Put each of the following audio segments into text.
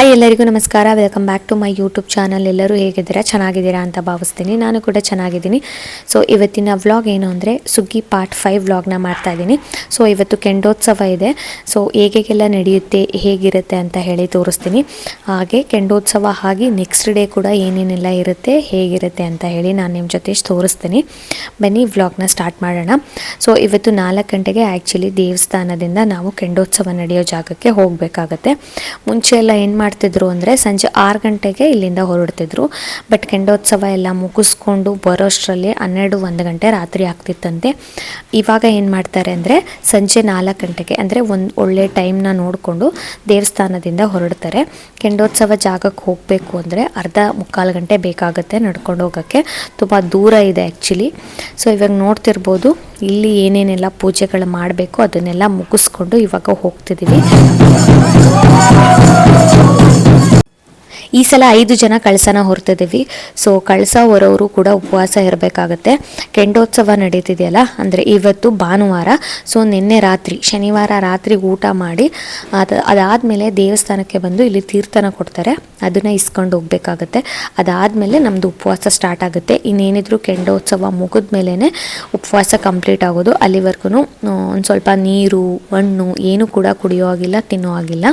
Hi ಎಲ್ಲರಿಗೂ ನಮಸ್ಕಾರ. Welcome back to my YouTube channel ಎಲ್ಲರೂ ಹೇಗಿದ್ದೀರಾ? ಚೆನ್ನಾಗಿದ್ದೀರಾ ಅಂತ ಭಾವಿಸ್ತೀನಿ. ನಾನು ಕೂಡ ಚೆನ್ನಾಗಿದ್ದೀನಿ. ಸೊ ಇವತ್ತಿನ ವ್ಲಾಗ್ ಏನು ಅಂದರೆ ಸುಗ್ಗಿ ಪಾರ್ಟ್ ಫೈವ್ ವ್ಲಾಗ್ನ ಮಾಡ್ತಾ ಇದ್ದೀನಿ. ಸೊ ಇವತ್ತು ಕೆಂಡೋತ್ಸವ ಇದೆ. ಸೊ ಹೇಗೆಲ್ಲ ನಡೆಯುತ್ತೆ, ಹೇಗಿರುತ್ತೆ ಅಂತ ಹೇಳಿ ತೋರಿಸ್ತೀನಿ. ಹಾಗೆ ಕೆಂಡೋತ್ಸವ ಆಗಿ ನೆಕ್ಸ್ಟ್ ಡೇ ಕೂಡ ಏನೇನೆಲ್ಲ ಇರುತ್ತೆ, ಹೇಗಿರುತ್ತೆ ಅಂತ ಹೇಳಿ ನಾನು ನಿಮ್ಮ ಜೊತೆ ತೋರಿಸ್ತೀನಿ. ಬನ್ನಿ ವ್ಲಾಗ್ನ ಸ್ಟಾರ್ಟ್ ಮಾಡೋಣ. ಸೊ ಇವತ್ತು ನಾಲ್ಕು ಗಂಟೆಗೆ ಆ್ಯಕ್ಚುಲಿ ದೇವಸ್ಥಾನದಿಂದ ನಾವು ಕೆಂಡೋತ್ಸವ ನಡೆಯೋ ಜಾಗಕ್ಕೆ ಹೋಗಬೇಕಾಗತ್ತೆ. ಮುಂಚೆ ಎಲ್ಲ ಏನು ಮಾಡ್ತಿದ್ರು ಅಂದರೆ ಸಂಜೆ ಆರು ಗಂಟೆಗೆ ಇಲ್ಲಿಂದ ಹೊರಡ್ತಿದ್ರು. ಬಟ್ ಕೆಂಡೋತ್ಸವ ಎಲ್ಲ ಮುಗಿಸ್ಕೊಂಡು ಬರೋಷ್ಟರಲ್ಲಿ ಹನ್ನೆರಡು ಒಂದು ಗಂಟೆ ರಾತ್ರಿ ಆಗ್ತಿತ್ತಂತೆ. ಇವಾಗ ಏನು ಮಾಡ್ತಾರೆ ಅಂದರೆ ಸಂಜೆ ನಾಲ್ಕು ಗಂಟೆಗೆ ಅಂದರೆ ಒಂದು ಒಳ್ಳೆ ಟೈಮ್ನ ನೋಡಿಕೊಂಡು ದೇವಸ್ಥಾನದಿಂದ ಹೊರಡ್ತಾರೆ. ಕೆಂಡೋತ್ಸವ ಜಾಗಕ್ಕೆ ಹೋಗಬೇಕು ಅಂದರೆ ಅರ್ಧ ಮುಕ್ಕಾಲು ಗಂಟೆ ಬೇಕಾಗುತ್ತೆ ನಡ್ಕೊಂಡು ಹೋಗೋಕ್ಕೆ. ತುಂಬ ದೂರ ಇದೆ ಆ್ಯಕ್ಚುಲಿ ಸೊ ಇವಾಗ ನೋಡ್ತಿರ್ಬೋದು ಇಲ್ಲಿ ಏನೇನೆಲ್ಲ ಪೂಜೆಗಳು ಮಾಡಬೇಕು ಅದನ್ನೆಲ್ಲ ಮುಗಿಸ್ಕೊಂಡು ಇವಾಗ ಹೋಗ್ತಿದ್ದೀವಿ ಈ ಸಲ ಐದು ಜನ ಕಳಸನ ಹೊರ್ತಿದ್ದೀವಿ ಸೊ ಕಳಸ ಹೊರವರು ಕೂಡ ಉಪವಾಸ ಇರಬೇಕಾಗತ್ತೆ. ಕೆಂಡೋತ್ಸವ ನಡೀತಿದೆಯಲ್ಲ, ಅಂದರೆ ಇವತ್ತು ಭಾನುವಾರ. ಸೊ ನಿನ್ನೆ ರಾತ್ರಿ, ಶನಿವಾರ ರಾತ್ರಿ ಊಟ ಮಾಡಿ, ಅದು, ಅದಾದಮೇಲೆ ದೇವಸ್ಥಾನಕ್ಕೆ ಬಂದು ಇಲ್ಲಿ ತೀರ್ಥನ ಕೊಡ್ತಾರೆ. ಅದನ್ನು ಇಸ್ಕೊಂಡು ಹೋಗಬೇಕಾಗತ್ತೆ. ಅದಾದಮೇಲೆ ನಮ್ಮದು ಉಪವಾಸ ಸ್ಟಾರ್ಟ್ ಆಗುತ್ತೆ. ಇನ್ನೇನಿದ್ರು ಕೆಂಡೋತ್ಸವ ಮುಗಿದ ಮೇಲೇ ಉಪವಾಸ ಕಂಪ್ಲೀಟ್ ಆಗೋದು. ಅಲ್ಲಿವರೆಗೂ ಒಂದು ಸ್ವಲ್ಪ ನೀರು, ಹಣ್ಣು, ಏನು ಕೂಡ ಕುಡಿಯೋ ಆಗಿಲ್ಲ ತಿನ್ನೋ ಹಾಗಿಲ್ಲ.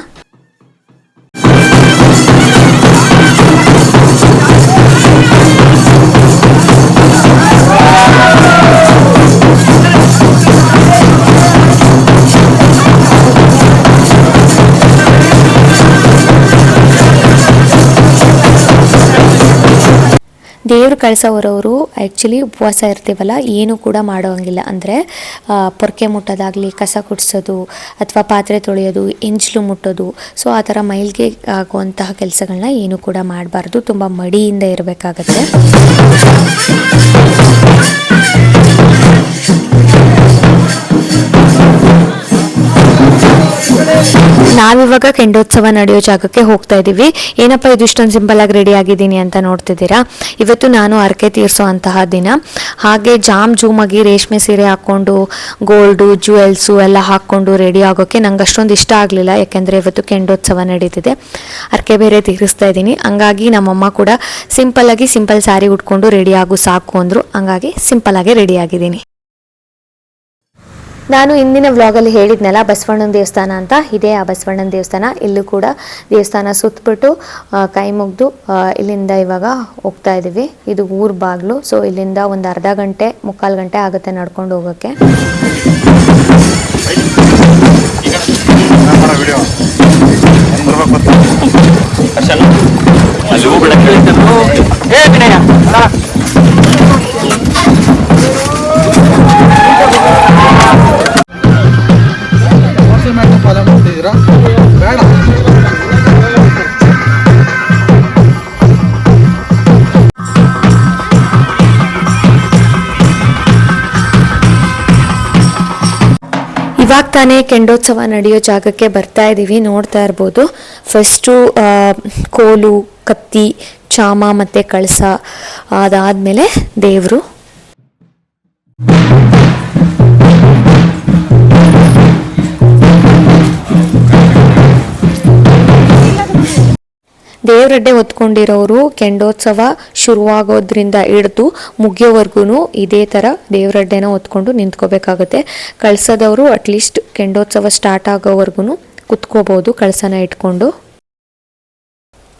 ದೇವ್ರು ಕಳ್ಸೋರವರು ಆ್ಯಕ್ಚುಲಿ ಉಪವಾಸ ಇರ್ತೀವಲ್ಲ, ಏನು ಕೂಡ ಮಾಡೋಂಗಿಲ್ಲ ಅಂದರೆ ಪೊರ್ಕೆ ಮುಟ್ಟೋದಾಗಲಿ, ಕಸ ಕುಡಿಸೋದು ಅಥವಾ ಪಾತ್ರೆ ತೊಳೆಯೋದು ಎಂಜಲು ಮುಟ್ಟೋದು ಸೊ ಆ ಥರ ಮೈಲ್ಗೆ ಆಗುವಂತಹ ಕೆಲಸಗಳನ್ನ ಏನು ಕೂಡ ಮಾಡಬಾರ್ದು. ತುಂಬ ಮಡಿಯಿಂದ ಇರಬೇಕಾಗತ್ತೆ. ನಾವಿವಾಗ ಕೆಂಡೋತ್ಸವ ನಡೆಯೋ ಜಾಗಕ್ಕೆ ಹೋಗ್ತಾ ಇದ್ದೀವಿ ಏನಪ್ಪ ಇದು ಇಷ್ಟೊಂದು ಸಿಂಪಲ್ ಆಗಿ ರೆಡಿ ಆಗಿದ್ದೀನಿ ಅಂತ ನೋಡ್ತಿದ್ದೀರಾ? ಇವತ್ತು ನಾನು ಅರಕೆ ತೀರಿಸೋ ಅಂತಹ ದಿನ. ಹಾಗೆ ಜಾಮ್ ಜೂಮಾಗಿ ರೇಷ್ಮೆ ಸೀರೆ ಹಾಕ್ಕೊಂಡು ಗೋಲ್ಡು ಜ್ಯುವೆಲ್ಸು ಎಲ್ಲ ಹಾಕ್ಕೊಂಡು ರೆಡಿ ಆಗೋಕ್ಕೆ ನಂಗೆ ಅಷ್ಟೊಂದು ಇಷ್ಟ ಆಗಲಿಲ್ಲ. ಯಾಕೆಂದರೆ ಇವತ್ತು ಕೆಂಡೋತ್ಸವ ನಡೀತಿದೆ. ಅರಕೆ ಬೇರೆ ತೀರಿಸ್ತಾ ಇದ್ದೀನಿ ಹಂಗಾಗಿ ನಮ್ಮಮ್ಮ ಕೂಡ ಸಿಂಪಲ್ ಆಗಿ ಸಿಂಪಲ್ ಸ್ಯಾರಿ ಉಟ್ಕೊಂಡು ರೆಡಿ ಆಗು ಸಾಕು ಅಂದರು. ಹಂಗಾಗಿ ಸಿಂಪಲ್ ಆಗಿ ರೆಡಿ ಆಗಿದ್ದೀನಿ. ನಾನು ಇಂದಿನ ವ್ಲಾಗಲ್ಲಿ ಹೇಳಿದ್ನಲ್ಲ ಬಸವಣ್ಣನ ದೇವಸ್ಥಾನ ಅಂತ, ಇದೇ ಆ ಬಸವಣ್ಣನ ದೇವಸ್ಥಾನ. ಇಲ್ಲೂ ಕೂಡ ದೇವಸ್ಥಾನ ಸುತ್ತಬಿಟ್ಟು ಕೈ ಮುಗಿದು ಇಲ್ಲಿಂದ ಇವಾಗ ಹೋಗ್ತಾ ಇದ್ದೀವಿ. ಇದು ಊರ್ ಬಾಗಿಲು. ಸೊ ಇಲ್ಲಿಂದ ಒಂದು ಅರ್ಧ ಗಂಟೆ, ಮುಕ್ಕಾಲು ಗಂಟೆ ಆಗುತ್ತೆ ನಡ್ಕೊಂಡು ಹೋಗೋಕ್ಕೆ. ಇವಾಗ ತಾನೇ ಕೆಂಡೋತ್ಸವ ನಡೆಯೋ ಜಾಗಕ್ಕೆ ಬರ್ತಾ ಇದ್ದೀವಿ ನೋಡ್ತಾ ಇರ್ಬೋದು. ಫಸ್ಟು ಕೋಲು, ಕತ್ತಿ, ಚಾಮ ಮತ್ತು ಕಳಸ ಅದಾದಮೇಲೆ ದೇವರು. ದೇವರಡ್ಡೆ ಹೊತ್ಕೊಂಡಿರೋರು ಕೆಂಡೋತ್ಸವ ಶುರುವಾಗೋದ್ರಿಂದ ಹಿಡಿದು ಮುಗಿಯೋವರೆಗೂ ಇದೇ ಥರ ದೇವರಡ್ಡೆನ ಹೊತ್ಕೊಂಡು ನಿಂತ್ಕೋಬೇಕಾಗುತ್ತೆ. ಕಳ್ಸದವರು ಅಟ್ಲೀಸ್ಟ್ ಕೆಂಡೋತ್ಸವ ಸ್ಟಾರ್ಟ್ ಆಗೋವರೆಗೂ ಕುತ್ಕೋಬೋದು ಕಳಸನ ಇಟ್ಕೊಂಡು.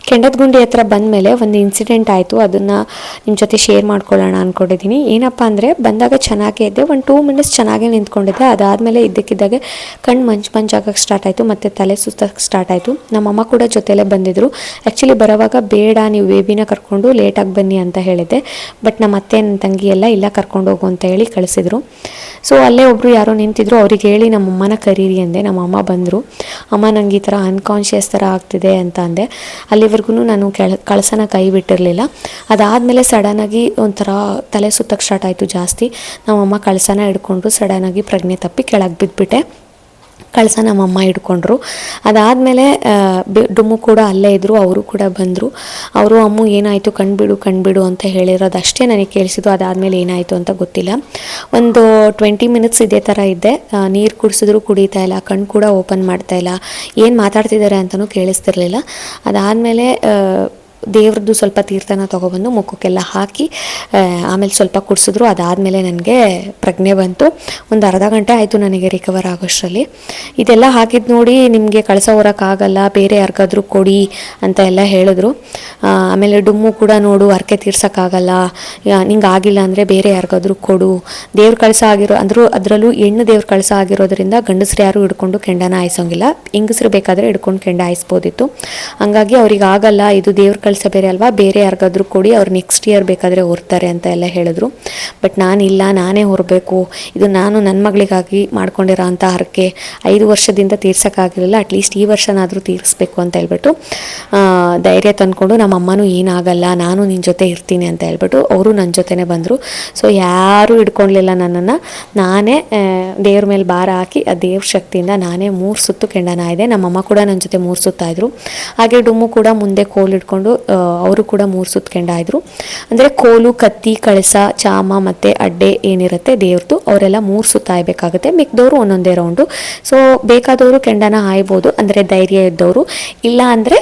ಕೆಂಡದಗುಂಡಿ ಹತ್ರ ಬಂದಮೇಲೆ ಒಂದು ಇನ್ಸಿಡೆಂಟ್ ಆಯಿತು. ಅದನ್ನು ನಿಮ್ಮ ಜೊತೆ ಶೇರ್ ಮಾಡ್ಕೊಳ್ಳೋಣ ಅಂದ್ಕೊಂಡಿದ್ದೀನಿ ಏನಪ್ಪ ಅಂದರೆ ಬಂದಾಗ ಚೆನ್ನಾಗೇ ಇದ್ದೆ. ಒಂದು ಟೂ ಮಿನಿಟ್ಸ್ ಚೆನ್ನಾಗೇ ನಿಂತ್ಕೊಂಡಿದ್ದೆ. ಅದಾದಮೇಲೆ ಇದ್ದಕ್ಕಿದ್ದಾಗೆ ಕಣ್ಣು ಮಂಚು ಮಂಚಾಗಕ್ಕೆ ಸ್ಟಾರ್ಟ್ ಆಯಿತು. ಮತ್ತು ತಲೆ ಸುತ್ತಕ್ಕೆ ಸ್ಟಾರ್ಟ್ ಆಯಿತು. ನಮ್ಮಮ್ಮ ಕೂಡ ಜೊತೆಲೇ ಬಂದಿದ್ದರು ಆ್ಯಕ್ಚುಲಿ ಬರೋವಾಗ ಬೇಡ, ನೀವು ಬೇಬಿನ ಕರ್ಕೊಂಡು ಲೇಟಾಗಿ ಬನ್ನಿ ಅಂತ ಹೇಳಿದ್ದೆ. ಬಟ್ ನಮ್ಮ ಅತ್ತೆ, ನನ್ನ ತಂಗಿ ಎಲ್ಲ ಇಲ್ಲ, ಕರ್ಕೊಂಡು ಹೋಗು ಅಂತ ಹೇಳಿ ಕಳಿಸಿದ್ರು. ಸೊ ಅಲ್ಲೇ ಒಬ್ಬರು ಯಾರೋ ನಿಂತಿದ್ರು. ಅವ್ರಿಗೆ ಹೇಳಿ ನಮ್ಮಮ್ಮನ ಕರೀರಿ ಅಂದೆ. ನಮ್ಮಮ್ಮ ಬಂದರು. ಅಮ್ಮ ನಂಗೆ ಈ ಥರ ಅನ್ಕಾನ್ಷಿಯಸ್ ಥರ ಆಗ್ತಿದೆ ಅಂತ ಅಂದೆ. ಅಲ್ಲಿವರೆಗೂ ನಾನು ಕೆಳ, ಕಳಸನ ಕೈ ಬಿಟ್ಟಿರಲಿಲ್ಲ. ಅದಾದಮೇಲೆ ಸಡನ್ನಾಗಿ ಒಂಥರ ತಲೆ ಸುತ್ತಕ್ಕೆ ಸ್ಟಾರ್ಟ್ ಆಯಿತು ಜಾಸ್ತಿ. ನಮ್ಮಮ್ಮ ಕಳಸನ ಹಿಡ್ಕೊಂಡು ಸಡನ್ನಾಗಿ ಪ್ರಜ್ಞೆ ತಪ್ಪಿ ಕೆಳಗೆ ಬಿದ್ದುಬಿಟ್ಟೆ ಕಳಸ ನಮ್ಮಮ್ಮ ಇಟ್ಕೊಂಡ್ರು ಅದಾದಮೇಲೆ ಡುಮ್ಮು ಕೂಡ ಅಲ್ಲೇ ಇದ್ದರು ಅವರು ಕೂಡ ಬಂದರು. ಅವರು, ಅಮ್ಮು, ಏನಾಯಿತು? ಕಣ್ಬಿಡು ಕಣ್ಬಿಡು ಅಂತ ಹೇಳಿರೋದು ಅಷ್ಟೇ ನನಗೆ ಕೇಳಿಸಿದ್ದು. ಅದಾದಮೇಲೆ ಏನಾಯಿತು ಅಂತ ಗೊತ್ತಿಲ್ಲ. ಒಂದು ಟ್ವೆಂಟಿ ಮಿನಿಟ್ಸ್ ಇದೇ ಥರ ಇದ್ದೆ. ನೀರು ಕುಡಿಸಿದ್ರು, ಕುಡಿತಾ ಇಲ್ಲ. ಕಣ್ಣು ಕೂಡ ಓಪನ್ ಮಾಡ್ತಾ ಇಲ್ಲ. ಏನು ಮಾತಾಡ್ತಿದ್ದಾರೆ ಅಂತಲೂ ಕೇಳಿಸ್ತಿರ್ಲಿಲ್ಲ. ಅದಾದಮೇಲೆ ದೇವ್ರದ್ದು ಸ್ವಲ್ಪ ತೀರ್ಥನ ತೊಗೊಬಂದು ಮುಖಕ್ಕೆಲ್ಲ ಹಾಕಿ ಆಮೇಲೆ ಸ್ವಲ್ಪ ಕುಡಿಸಿದ್ರು. ಅದಾದಮೇಲೆ ನನಗೆ ಪ್ರಜ್ಞೆ ಬಂತು. ಒಂದು ಅರ್ಧ ಗಂಟೆ ಆಯಿತು ನನಗೆ ರಿಕವರ್ ಆಗೋಷ್ಟರಲ್ಲಿ. ಇದೆಲ್ಲ ಹಾಕಿದ್ದು ನೋಡಿ ನಿಮಗೆ ಕಳಸ ಹೊರಕ್ಕಾಗಲ್ಲ ಬೇರೆ ಯಾರಿಗಾದ್ರೂ ಕೊಡಿ ಅಂತ ಎಲ್ಲ ಹೇಳಿದ್ರು. ಆಮೇಲೆ ಡುಮ್ಮು ಕೂಡ ನೋಡು, ಹರಕೆ ತೀರ್ಸೋಕ್ಕಾಗಲ್ಲ ನಿಂಗೆ ಆಗಿಲ್ಲ ಅಂದರೆ ಬೇರೆ ಯಾರಿಗಾದ್ರೂ ಕೊಡು. ದೇವ್ರ ಕಳಸ ಆಗಿರೋ, ಅಂದರೂ ಅದರಲ್ಲೂ ಹೆಣ್ಣು ದೇವ್ರ ಕಳಸ ಆಗಿರೋದ್ರಿಂದ ಗಂಡಸ್ರು ಯಾರು ಹಿಡ್ಕೊಂಡು ಕೆಂಡನ ಆಯಿಸೋಂಗಿಲ್ಲ ಹೆಂಗಸ್ರು ಬೇಕಾದರೆ ಹಿಡ್ಕೊಂಡು ಕೆಂಡ ಆಯಿಸ್ಬೋದಿತ್ತು ಹಂಗಾಗಿ ಅವ್ರಿಗೆ ಆಗಲ್ಲ ಇದು ದೇವ್ರ ಕಳಸ ಬೇರೆ ಅಲ್ವಾ? ಬೇರೆ ಯಾರಿಗಾದ್ರೂ ಕೊಡಿ, ಅವ್ರು ನೆಕ್ಸ್ಟ್ ಇಯರ್ ಬೇಕಾದರೆ ಹೊರ್ತಾರೆ ಅಂತ ಎಲ್ಲ ಹೇಳಿದ್ರು. ಬಟ್ ನಾನಿಲ್ಲ, ನಾನೇ ಹೊರಬೇಕು ಇದು ನಾನು ನನ್ನ ಮಗಳಿಗಾಗಿ ಮಾಡ್ಕೊಂಡಿರೋ ಅಂಥ ಹರಕೆ ಐದು ವರ್ಷದಿಂದ ತೀರ್ಸೋಕ್ಕಾಗಿರಲಿಲ್ಲ. ಅಟ್ಲೀಸ್ಟ್ ಈ ವರ್ಷನಾದರೂ ತೀರಿಸ್ಬೇಕು ಅಂತ ಹೇಳ್ಬಿಟ್ಟು ಧೈರ್ಯ ತಂದ್ಕೊಂಡು ನಮ್ಮ ಅಮ್ಮನೂ ಏನಾಗಲ್ಲ, ನಾನು ನಿನ್ನ ಜೊತೆ ಇರ್ತೀನಿ ಅಂತ ಹೇಳ್ಬಿಟ್ಟು ಅವರು ನನ್ನ ಜೊತೆನೇ ಬಂದರು. ಸೊ ಯಾರೂ ಹಿಡ್ಕೊಳ್ಲಿಲ್ಲ ನನ್ನನ್ನು. ನಾನೇ ದೇವ್ರ ಮೇಲೆ ಭಾರ ಹಾಕಿ, ಆ ದೇವ್ರ ಶಕ್ತಿಯಿಂದ ನಾನೇ ಮೂರು ಸುತ್ತು ಕೆಂಡನ ಇದೆ ನಮ್ಮಮ್ಮ ಕೂಡ ನನ್ನ ಜೊತೆ ಮೂರು ಸುತ್ತಾಯಿದ್ರು. ಹಾಗೆ ಡುಮ್ಮು ಕೂಡ ಮುಂದೆ ಕೋಲ್ ಹಿಡ್ಕೊಂಡು ಅವರು ಕೂಡ ಮೂರು ಸುತ್ತು ಕೆಂಡ ಇದ್ರು ಅಂದರೆ ಕೋಲು, ಕತ್ತಿ, ಕಳಸ, ಚಾಮ ಮತ್ತು ಅಡ್ಡೆ ಏನಿರುತ್ತೆ ದೇವ್ರದ್ದು ಅವರೆಲ್ಲ ಮೂರು ಸುತ್ತ ಹಾಯ್ಬೇಕಾಗುತ್ತೆ ಮಿಕ್ದವರು ಒಂದೊಂದೇ ರೌಂಡು. ಸೊ ಬೇಕಾದವರು ಕೆಂಡನ ಹಾಯ್ಬೋದು. ಅಂದರೆ ಧೈರ್ಯ ಇದ್ದವರು. ಇಲ್ಲ ಅಂದರೆ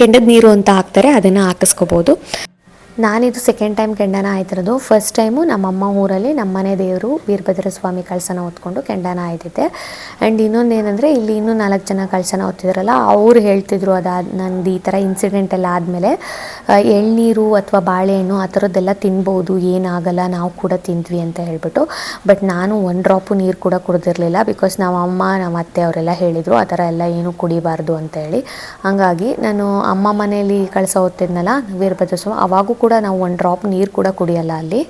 ಕೆಂಡದ ನೀರು ಅಂತ ಹಾಕ್ತಾರೆ, ಅದನ್ನು ಹಾಕಿಸ್ಕೋಬೋದು. ನಾನಿದು ಸೆಕೆಂಡ್ ಟೈಮ್ ಕೆಂಡನ ಆಯ್ತಿರೋದು. ಫಸ್ಟ್ ಟೈಮು ನಮ್ಮಮ್ಮ ಊರಲ್ಲಿ ನಮ್ಮನೆ ದೇವರು ವೀರಭದ್ರ ಸ್ವಾಮಿ ಕಳಸನ ಹೊತ್ಕೊಂಡು ಕೆಂಡನ ಆಯ್ತಿದ್ದೆ ಆ್ಯಂಡ್ ಇನ್ನೊಂದು ಏನಂದರೆ ಇಲ್ಲಿ ಇನ್ನೂ ನಾಲ್ಕು ಜನ ಕಳಸನ ಹೊತ್ತಿದ್ರಲ್ಲ, ಅವ್ರು ಹೇಳ್ತಿದ್ರು ಅದಾದ ನಂದು ಈ ಥರ ಇನ್ಸಿಡೆಂಟ್ ಎಲ್ಲ ಆದಮೇಲೆ ಎಳ್ನೀರು ಅಥವಾ ಬಾಳೆಹಣ್ಣು ಆ ಥರದ್ದೆಲ್ಲ ತಿನ್ಬೋದು, ಏನಾಗಲ್ಲ, ನಾವು ಕೂಡ ತಿಂದ್ವಿ ಅಂತ ಹೇಳ್ಬಿಟ್ಟು. ಬಟ್ ನಾನು ಒಂದು ಡ್ರಾಪು ನೀರು ಕೂಡ ಕುಡ್ದಿರಲಿಲ್ಲ ಬಿಕಾಸ್ ನಮ್ಮ ಅಮ್ಮ ನಮ್ಮ ಅತ್ತೆ ಅವರೆಲ್ಲ ಹೇಳಿದರು, ಆ ಥರ ಎಲ್ಲ ಏನು ಕುಡಿಬಾರ್ದು ಅಂತ ಹೇಳಿ. ಹಾಗಾಗಿ ನಾನು ಅಮ್ಮ ಮನೆಯಲ್ಲಿ ಕಳಸ ಹೊತ್ತಿದ್ನಲ್ಲ, ವೀರಭದ್ರ ಸ್ವಾಮಿ, ಅವಾಗೂ ಕೂಡ ನಾವು ಒಂದು ಡ್ರಾಪ್ ನೀರು ಕೂಡ ಕುಡಿಯಲ್ಲ ಅಲ್ಲಿ.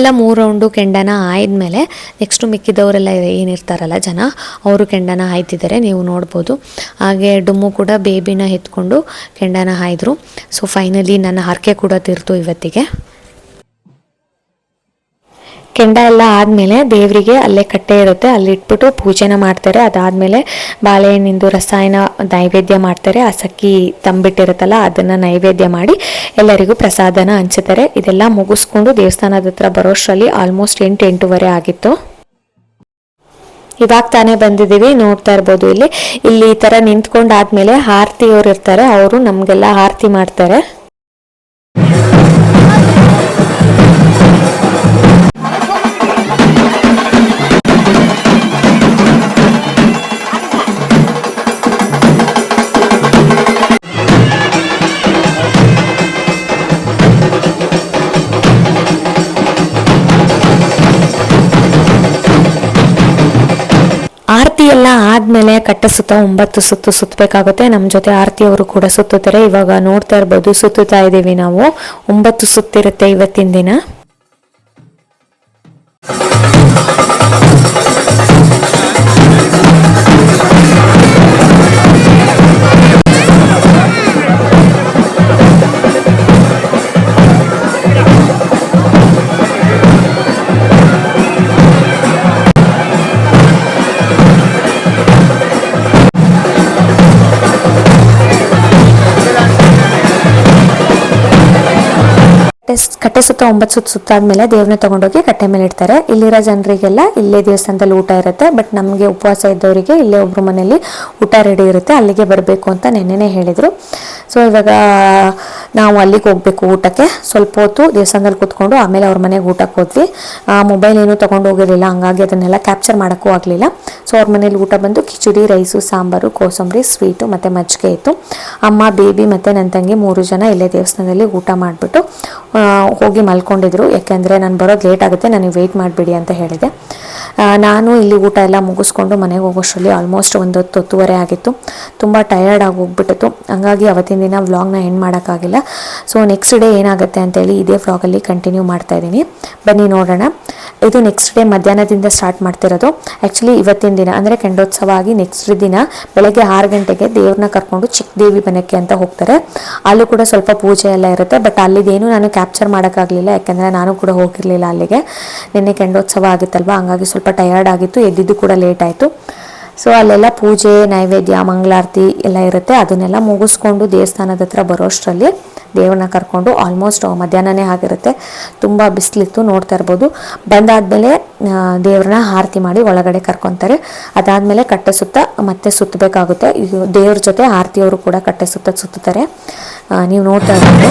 ನಾವೆಲ್ಲ ಮೂರು ರೌಂಡು ಕೆಂಡನ ಆಯ್ದ್ಮೇಲೆ ನೆಕ್ಸ್ಟು ಮಿಕ್ಕಿದವರೆಲ್ಲ ಏನಿರ್ತಾರಲ್ಲ ಜನ, ಅವರು ಕೆಂಡನ ಹಾಯ್ತಿದ್ದಾರೆ ನೀವು ನೋಡ್ಬೋದು. ಹಾಗೆ ಡುಮ್ಮು ಕೂಡ ಬೇಬಿನ ಎತ್ಕೊಂಡು ಕೆಂಡನ ಹಾಯ್ದರು ಸೊ ಫೈನಲಿ ನನ್ನ ಹರಕೆ ಕೂಡ ತೀರ್ತು ಇವತ್ತಿಗೆ. ಕೆಂಡ ಎಲ್ಲ ಆದಮೇಲೆ ದೇವರಿಗೆ ಅಲ್ಲೇ ಕಟ್ಟೆ ಇರುತ್ತೆ. ಅಲ್ಲಿ ಇಟ್ಬಿಟ್ಟು ಪೂಜೆನ ಮಾಡ್ತಾರೆ. ಅದಾದಮೇಲೆ ಬಾಳೆಹಣ್ಣಿಂದು ರಸಾಯನ ನೈವೇದ್ಯ ಮಾಡ್ತಾರೆ. ಆ ಸಕ್ಕಿ ತಂಬಿಟ್ಟಿರುತ್ತಲ್ಲ, ಅದನ್ನು ನೈವೇದ್ಯ ಮಾಡಿ ಎಲ್ಲರಿಗೂ ಪ್ರಸಾದನ ಹಂಚುತ್ತಾರೆ ಇದೆಲ್ಲ ಮುಗಿಸ್ಕೊಂಡು ದೇವಸ್ಥಾನದ ಹತ್ರ ಬರೋಷ್ಟರಲ್ಲಿ ಆಲ್ಮೋಸ್ಟ್ ಎಂಟು, ಎಂಟೂವರೆ ಆಗಿತ್ತು. ಇವಾಗ ತಾನೇ ಬಂದಿದ್ದೀವಿ. ನೋಡ್ತಾ ಇರ್ಬೋದು ಇಲ್ಲಿ. ಇಲ್ಲಿ ಈ ಥರ ನಿಂತ್ಕೊಂಡಾದ್ಮೇಲೆ ಆರತಿಯವ್ರು ಇರ್ತಾರೆ. ಅವರು ನಮಗೆಲ್ಲ ಆರತಿ ಮಾಡ್ತಾರೆ. ಆರತಿ ಎಲ್ಲ ಆದ್ಮೇಲೆ ಕಟ್ಟ ಸುತ್ತ ಒಂಬತ್ತು ಸುತ್ತು ಸುತ್ತಬೇಕಾಗುತ್ತೆ. ನಮ್ಮ ಜೊತೆ ಆರತಿಯವರು ಕೂಡ ಸುತ್ತುತ್ತಾರೆ. ಇವಾಗ ನೋಡ್ತಾ ಇರ್ಬೋದು, ಸುತ್ತುತ್ತಾ ಇದ್ದೀವಿ ನಾವು. ಒಂಬತ್ತು ಸುತ್ತಿರುತ್ತೆ ಇವತ್ತಿನ ದಿನ. ಕಟ್ಟೆ- ಕಟ್ಟೆ ಸುತ್ತ ಒಂಬತ್ತು ಸುತ್ತ ಸುತ್ತಾದ್ಮೇಲೆ ದೇವ್ರನ್ನ ತಗೊಂಡೋಗಿ ಕಟ್ಟೆ ಮೇಲೆ ಇಡ್ತಾರೆ. ಇಲ್ಲಿರೋ ಜನರಿಗೆಲ್ಲ ಇಲ್ಲೇ ದೇವಸ್ಥಾನದಲ್ಲಿ ಊಟ ಇರುತ್ತೆ. ಬಟ್ ನಮಗೆ ಉಪವಾಸ ಇದ್ದವರಿಗೆ ಇಲ್ಲೇ ಒಬ್ರು ಮನೇಲಿ ಊಟ ರೆಡಿ ಇರುತ್ತೆ. ಅಲ್ಲಿಗೆ ಬರಬೇಕು ಅಂತ ನೆನ್ನೆನೇ ಹೇಳಿದರು. ಸೊ ಇವಾಗ ನಾವು ಅಲ್ಲಿಗೆ ಹೋಗ್ಬೇಕು ಊಟಕ್ಕೆ. ಸ್ವಲ್ಪ ಹೊತ್ತು ದೇವಸ್ಥಾನದಲ್ಲಿ ಕೂತ್ಕೊಂಡು ಆಮೇಲೆ ಅವ್ರ ಮನೆಗೆ ಊಟಕ್ಕೆ ಹೋದ್ವಿ. ಮೊಬೈಲ್ ಏನೂ ತೊಗೊಂಡು ಹೋಗಿರಲಿಲ್ಲ. ಹಂಗಾಗಿ ಅದನ್ನೆಲ್ಲ ಕ್ಯಾಪ್ಚರ್ ಮಾಡೋಕ್ಕೂ ಆಗಲಿಲ್ಲ. ಸೊ ಅವ್ರ ಮನೇಲಿ ಊಟ ಬಂದು ಕಿಚಡಿ ರೈಸು ಸಾಂಬಾರು, ಕೋಸಂಬರಿ ಸ್ವೀಟು ಮತ್ತು ಮಜ್ಜಿಗೆ ಇತ್ತು. ಅಮ್ಮ ಬೇಬಿ ಮತ್ತು ನನ್ನ ತಂಗಿ ಮೂರು ಜನ ಇಲ್ಲೇ ದೇವಸ್ಥಾನದಲ್ಲಿ ಊಟ ಮಾಡಿಬಿಟ್ಟು ಹೋಗಿ ಮಲ್ಕೊಂಡಿದ್ರು. ಯಾಕೆಂದರೆ ನಾನು ಬರೋದು ಲೇಟ್ ಆಗುತ್ತೆ, ನನಗೆ ವೆಯ್ಟ್ ಮಾಡಬೇಡಿ ಅಂತ ಹೇಳಿದೆ. ನಾನು ಇಲ್ಲಿ ಊಟ ಎಲ್ಲ ಮುಗಿಸ್ಕೊಂಡು ಮನೆಗೆ ಹೋಗೋಷ್ಟರಲ್ಲಿ ಆಲ್ಮೋಸ್ಟ್ ಒಂದು ಹೊತ್ತು, ಹೊತ್ತುವರೆ ಆಗಿತ್ತು. ತುಂಬ ಟಯರ್ಡ್ ಆಗಿ ಹೋಗ್ಬಿಟ್ಟಿತ್ತು. ಹಂಗಾಗಿ ಅವತ್ತಿನ ದಿನ ವ್ಲಾಗ್ನ ಎಂಡ್ ಮಾಡೋಕ್ಕಾಗಿಲ್ಲ. ಸೊ ನೆಕ್ಸ್ಟ್ ಡೇ ಏನಾಗುತ್ತೆ ಅಂತೇಳಿ ಇದೇ ವ್ಲಾಗಲ್ಲಿ ಕಂಟಿನ್ಯೂ ಮಾಡ್ತಾ ಇದ್ದೀನಿ. ಬನ್ನಿ ನೋಡೋಣ. ಇದು ನೆಕ್ಸ್ಟ್ ಡೇ ಮಧ್ಯಾಹ್ನದಿಂದ ಸ್ಟಾರ್ಟ್ ಮಾಡ್ತಿರೋದು. ಆ್ಯಕ್ಚುಲಿ ಇವತ್ತಿನ ದಿನ, ಅಂದರೆ ಕೆಂಡೋತ್ಸವ ಆಗಿ ನೆಕ್ಸ್ಟ್ ದಿನ ಬೆಳಗ್ಗೆ ಆರು ಗಂಟೆಗೆ ದೇವ್ರನ್ನ ಕರ್ಕೊಂಡು ಚಿಕ್ಕ ದೇವಿ ಬನಕ್ಕೆ ಅಂತ ಹೋಗ್ತಾರೆ. ಅಲ್ಲೂ ಕೂಡ ಸ್ವಲ್ಪ ಪೂಜೆ ಎಲ್ಲ ಇರುತ್ತೆ ಬಟ್ ಅಲ್ಲಿದೇನು ನಾನು ಕ್ಯಾಪ್ಚರ್ ಮಾಡೋಕ್ಕಾಗಲಿಲ್ಲ, ಯಾಕೆಂದರೆ ನಾನು ಕೂಡ ಹೋಗಿರಲಿಲ್ಲ ಅಲ್ಲಿಗೆ. ನಿನ್ನೆ ಕೆಂಡೋತ್ಸವ ಆಗಿತ್ತಲ್ವ, ಹಂಗಾಗಿ ಸ್ವಲ್ಪ ಟಯರ್ಡ್ ಆಗಿತ್ತು, ಎದ್ದಿದ್ದು ಕೂಡ ಲೇಟ್ ಆಯಿತು. ಸೊ ಅಲ್ಲೆಲ್ಲ ಪೂಜೆ, ನೈವೇದ್ಯ, ಮಂಗಳಾರತಿ ಎಲ್ಲ ಇರುತ್ತೆ. ಅದನ್ನೆಲ್ಲ ಮುಗಿಸ್ಕೊಂಡು ದೇವಸ್ಥಾನದ ಹತ್ರ ಬರೋಷ್ಟರಲ್ಲಿ ದೇವ್ರನ್ನ ಕರ್ಕೊಂಡು ಆಲ್ಮೋಸ್ಟ್ ಮಧ್ಯಾಹ್ನನೇ ಆಗಿರುತ್ತೆ. ತುಂಬ ಬಿಸಿಲಿತ್ತು, ನೋಡ್ತಾ ಇರ್ಬೋದು. ಬಂದಾದಮೇಲೆ ದೇವ್ರನ್ನ ಆರತಿ ಮಾಡಿ ಒಳಗಡೆ ಕರ್ಕೊತಾರೆ. ಅದಾದಮೇಲೆ ಕಟ್ಟೆ ಸುತ್ತ ಮತ್ತೆ ಸುತ್ತಬೇಕಾಗುತ್ತೆ. ದೇವ್ರ ಜೊತೆ ಆರತಿಯವರು ಕೂಡ ಕಟ್ಟೆ ಸುತ್ತ ಸುತ್ತಾರೆ ನೀವು ನೋಡ್ತಾ ಇರ್ಬೋದು.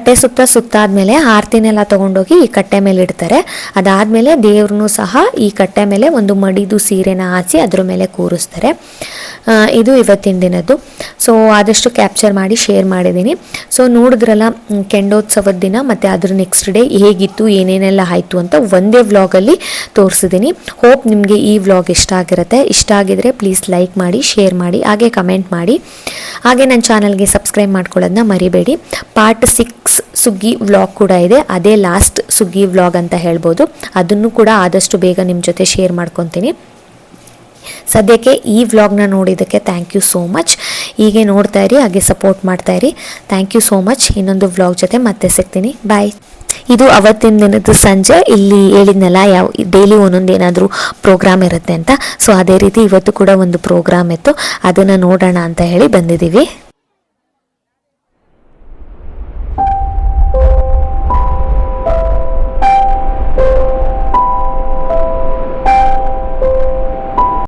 ಕಟ್ಟೆ ಸುತ್ತ ಸುತ್ತಾದ್ಮೇಲೆ ಆರತಿನೆಲ್ಲ ತೊಗೊಂಡೋಗಿ ಈ ಕಟ್ಟೆ ಮೇಲೆ ಇಡ್ತಾರೆ. ಅದಾದ್ಮೇಲೆ ದೇವ್ರನ್ನೂ ಸಹ ಈ ಕಟ್ಟೆ ಮೇಲೆ ಒಂದು ಮಡಿದು ಸೀರೆನ ಹಾಸಿ ಅದ್ರ ಮೇಲೆ ಕೂರಿಸ್ತಾರೆ. ಇದು ಇವತ್ತಿನ ದಿನದ್ದು. ಸೊ ಆದಷ್ಟು ಕ್ಯಾಪ್ಚರ್ ಮಾಡಿ ಶೇರ್ ಮಾಡಿದ್ದೀನಿ. ಸೊ ನೋಡಿದ್ರಲ್ಲ ಕೆಂಡೋತ್ಸವದ ದಿನ ಮತ್ತು ಅದ್ರ ನೆಕ್ಸ್ಟ್ ಡೇ ಹೇಗಿತ್ತು, ಏನೇನೆಲ್ಲ ಆಯಿತು ಅಂತ ಒಂದೇ ವ್ಲಾಗಲ್ಲಿ ತೋರಿಸಿದ್ದೀನಿ. ಹೋಪ್ ನಿಮಗೆ ಈ ವ್ಲಾಗ್ ಇಷ್ಟ ಆಗಿರುತ್ತೆ. ಇಷ್ಟ ಆಗಿದರೆ ಪ್ಲೀಸ್ ಲೈಕ್ ಮಾಡಿ ಶೇರ್ ಮಾಡಿ, ಹಾಗೆ ಕಮೆಂಟ್ ಮಾಡಿ. ಹಾಗೆ ನನ್ನ ಚಾನಲ್ಗೆ ಸಬ್ಸ್ಕ್ರೈಬ್ ಮಾಡ್ಕೊಳ್ಳೋದನ್ನ ಮರಿಬೇಡಿ. ಪಾರ್ಟ್ ಸಿಕ್ಸ್ ಸುಗ್ಗಿ ವ್ಲಾಗ್ ಕೂಡ ಇದೆ. ಅದೇ ಲಾಸ್ಟ್ ಸುಗ್ಗಿ ವ್ಲಾಗ್ ಅಂತ ಹೇಳ್ಬೋದು. ಅದನ್ನು ಕೂಡ ಆದಷ್ಟು ಬೇಗ ನಿಮ್ಮ ಜೊತೆ ಶೇರ್ ಮಾಡ್ಕೊತೀನಿ. ಸದ್ಯಕ್ಕೆ ಈ ವ್ಲಾಗ್ನ ನೋಡಿದ್ದಕ್ಕೆ ಥ್ಯಾಂಕ್ ಯು ಸೋ ಮಚ್ ಹೀಗೆ ನೋಡ್ತಾ ಇರಿ, ಹಾಗೆ ಸಪೋರ್ಟ್ ಮಾಡ್ತಾ ಇರಿ. ಥ್ಯಾಂಕ್ ಯು ಸೋ ಮಚ್ ಇನ್ನೊಂದು ವ್ಲಾಗ್ ಜೊತೆ ಮತ್ತೆ ಸಿಗ್ತೀನಿ. ಬಾಯ್ ಇದು ಅವತ್ತಿನ ದಿನದ ಸಂಜೆ. ಇಲ್ಲಿ ಹೇಳಿದ್ನಲ್ಲ, ಯಾವ ಡೈಲಿ ಒಂದೊಂದು ಏನಾದರೂ ಪ್ರೋಗ್ರಾಮ್ ಇರುತ್ತೆ ಅಂತ. ಸೊ ಅದೇ ರೀತಿ ಇವತ್ತು ಕೂಡ ಒಂದು ಪ್ರೋಗ್ರಾಮ್ ಇತ್ತು. ಅದನ್ನು ನೋಡೋಣ ಅಂತ ಹೇಳಿ ಬಂದಿದ್ದೀವಿ.